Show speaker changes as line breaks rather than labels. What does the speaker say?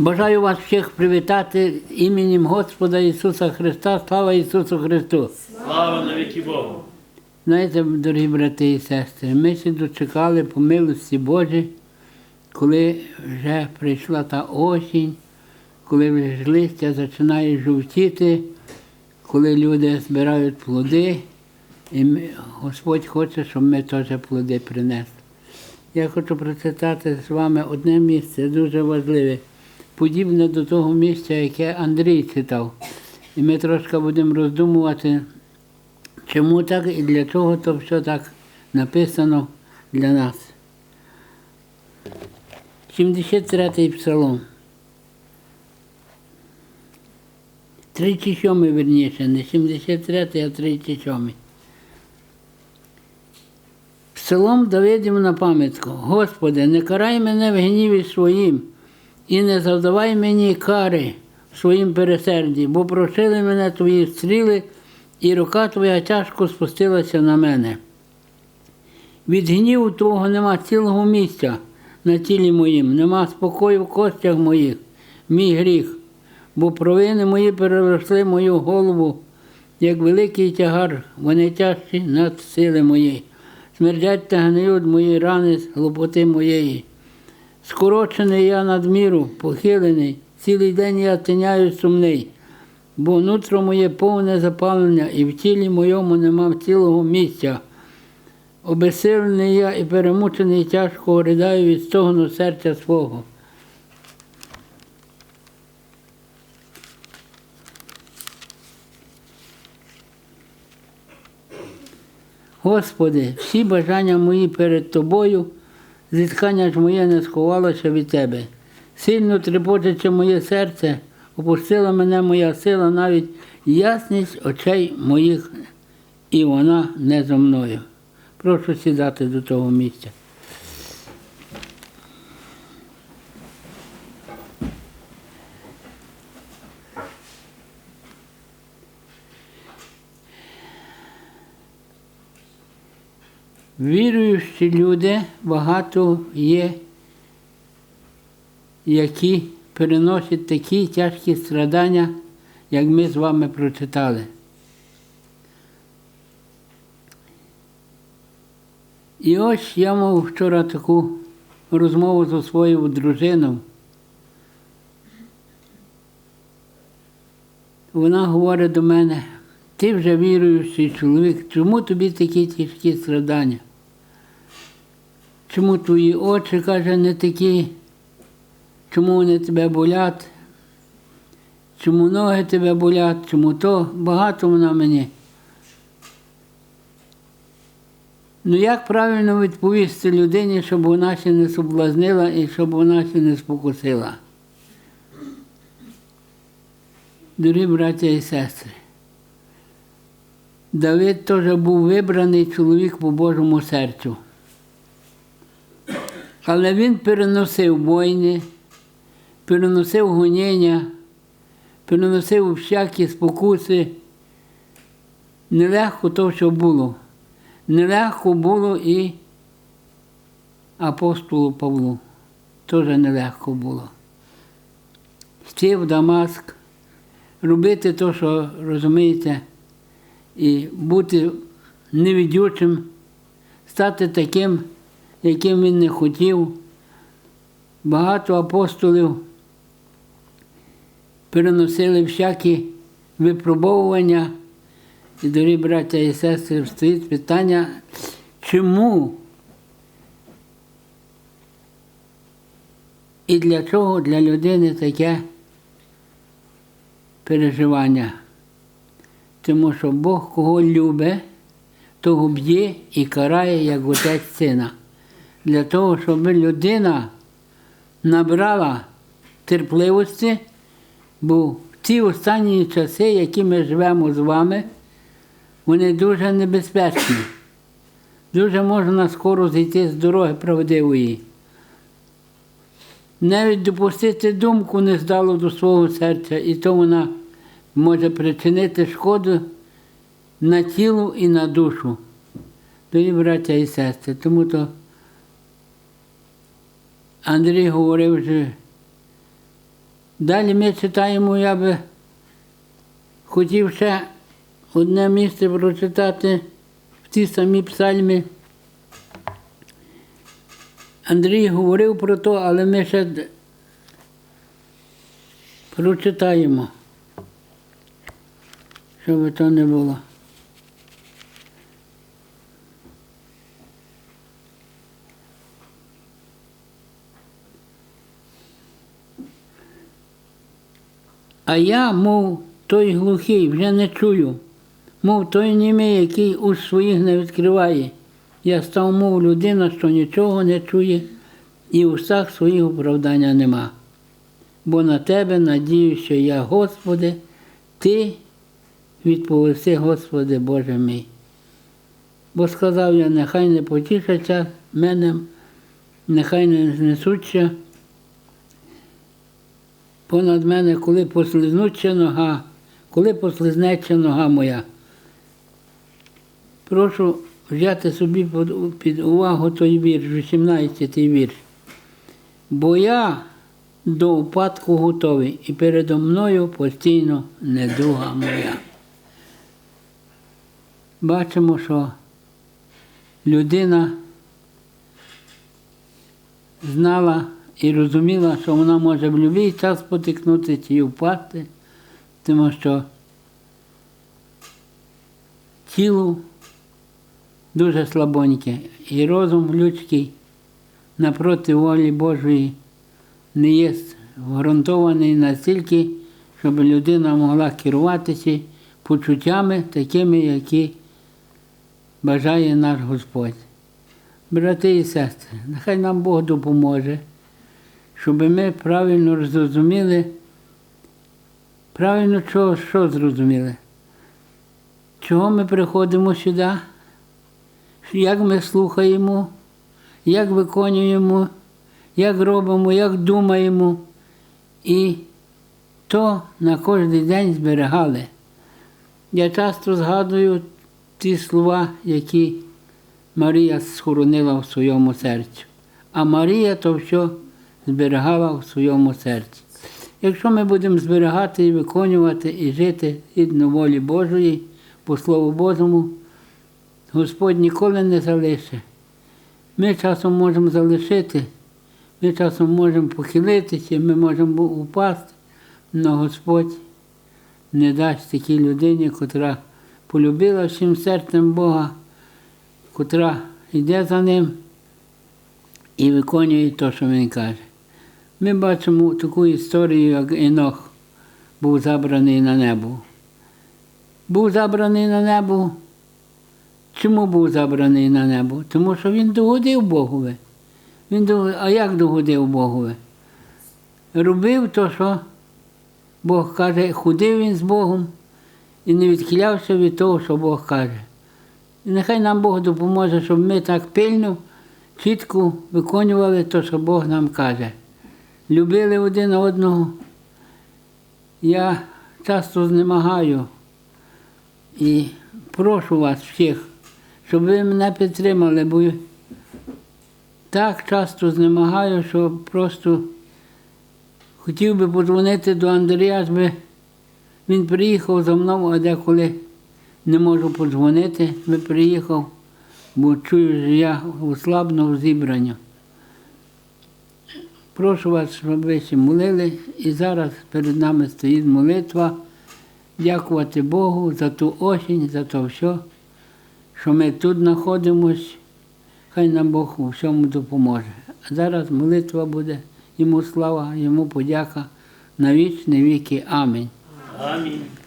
Бажаю вас всіх привітати іменем Господа Ісуса Христа. Слава Ісусу Христу!
Слава навіки Богу!
Знаєте, дорогі брати і сестри, ми ще дочекали по милості Божій, коли вже прийшла та осінь, коли вже листя починає жовтіти, коли люди збирають плоди, і Господь хоче, щоб ми теж плоди принесли. Я хочу прочитати з вами одне місце, дуже важливе, подібне до того місця, яке Андрій читав. І ми трошки будемо роздумувати, чому так і для чого то все так написано для нас. 73-й псалом. 37 верніше, не 73-й, а 37. Псалом Давидів на пам'ятку. Господи, не карай мене в гніві своїм і не завдавай мені кари в своїм пересерді, бо прошили мене твої стріли, і рука твоя тяжко спустилася на мене. Від гніву твого нема цілого місця на тілі моїм, нема спокою в костях моїх, мій гріх, бо провини мої переросли мою голову, як великий тягар, вони тяжчі над сили мої. Смердять та гниють мої рани з глупоти моєї. Скорочений я надміру, похилений, цілий день я тиняю сумний, бо нутро моє повне запалення, і в тілі моєму нема цілого місця. Обесилений я і перемучений тяжко ридаю від стогну серця свого. Господи, всі бажання мої перед Тобою, зіткання ж моє не сховалося від Тебе. Сильно трепочеться моє серце, опустила мене моя сила, навіть ясність очей моїх, і вона не зо мною. Прошу сідати до того місця. Віруючі люди багато є, які переносять такі тяжкі страдання, як ми з вами прочитали. І ось я мав вчора таку розмову зі своєю дружиною. Вона говорить до мене, ти вже віруючий чоловік, чому тобі такі тяжкі страдання? Чому твої очі, каже, не такі? Чому вони тебе болять? Чому ноги тебе болять? Чому то? Багато вона мені. Ну як правильно відповісти людині, щоб вона ще не соблазнила і щоб вона ще не спокусила? Дорогі браття і сестри, Давид теж був вибраний чоловік по Божому серцю. Але він переносив війни, переносив гоніння, переносив всякі спокуси. Нелегко то, що було. Нелегко було і апостолу Павлу. Теж нелегко було. Йти в Дамаск, робити те, що розумієте, і бути невідючим, стати таким, яким він не хотів. Багато апостолів переносили всякі випробовування. І, дорогі браття і сестри, стоїть питання, чому і для чого для людини таке переживання? Тому що Бог кого любить, того б'є і карає, як отець сина. Для того, щоб людина набрала терпливості, бо в ці останні часи, які ми живемо з вами, вони дуже небезпечні. Дуже можна скоро зійти з дороги правдивої. Навіть допустити думку не здало до свого серця, і то вона може причинити шкоду на тіло і на душу. Дорогі браття і сестри. Тому то Андрій говорив, що Далі ми читаємо, я би хотів ще одне місце прочитати в тій самій псальмі. Андрій говорив про то, але ми ще прочитаємо, щоб то не було. А я, мов той глухий, вже не чую, мов той німий, який уст своїх не відкриває. Я став, мов людина, що нічого не чує, і в устах своїх оправдання нема. Бо на тебе надію, що я, Господи, Ти відповісти, Господи, Боже мій. Бо сказав я, нехай не потішаться мене, нехай не знесуться понад мене, коли послизнуться нога, коли послизнеться нога моя. Прошу взяти собі під- увагу той вірш, 18-й вірш. Бо я до упадку готовий, і передо мною постійно недуга моя. Бачимо, що людина знала і розуміла, що вона може в будь-який час потикнутися і впасти, тому що тіло дуже слабоньке, і розум людський напроти волі Божої не є вґрунтований настільки, щоб людина могла керуватися почуттями такими, які бажає наш Господь. Брати і сестри, нехай нам Бог допоможе, щоб ми правильно зрозуміли, правильно що, що зрозуміли, чого ми приходимо сюди, як ми слухаємо, як виконуємо, як робимо, як думаємо. І то на кожен день зберігали. Я часто згадую ті слова, які Марія схоронила в своєму серці. А Марія то все зберігала в своєму серці. Якщо ми будемо зберігати і виконувати, і жити гідно волі Божої, по Слову Божому, Господь ніколи не залишить. Ми часом можемо залишити, ми часом можемо похилитися, ми можемо упасти, але Господь не дасть такій людині, котра полюбила всім серцем Бога, котра йде за ним і виконує те, що він каже. Ми бачимо таку історію, як Енох був забраний на небо. Був забраний на небо. Чому був забраний на небо? Тому що він догодив Богові. Він догодив, а як догодив Богові? Робив то, що Бог каже, ходив він з Богом і не відхилявся від того, що Бог каже. І нехай нам Бог допоможе, щоб ми так пильно, чітко виконували те, що Бог нам каже. Любили один одного. Я часто знемагаю і прошу вас всіх, щоб ви мене підтримали, бо так часто знемагаю, що просто хотів би подзвонити до Андрія, щоб він приїхав за мною, а деколи не можу подзвонити, би приїхав, бо чую, що я ослабну в зібранню. Прошу вас, щоб ви ще молили. І зараз перед нами стоїть молитва. Дякувати Богу за ту осінь, за те все, що ми тут знаходимось. Хай нам Бог у всьому допоможе. А зараз молитва буде. Йому слава, йому подяка на вічні віки. Амінь.
Амінь.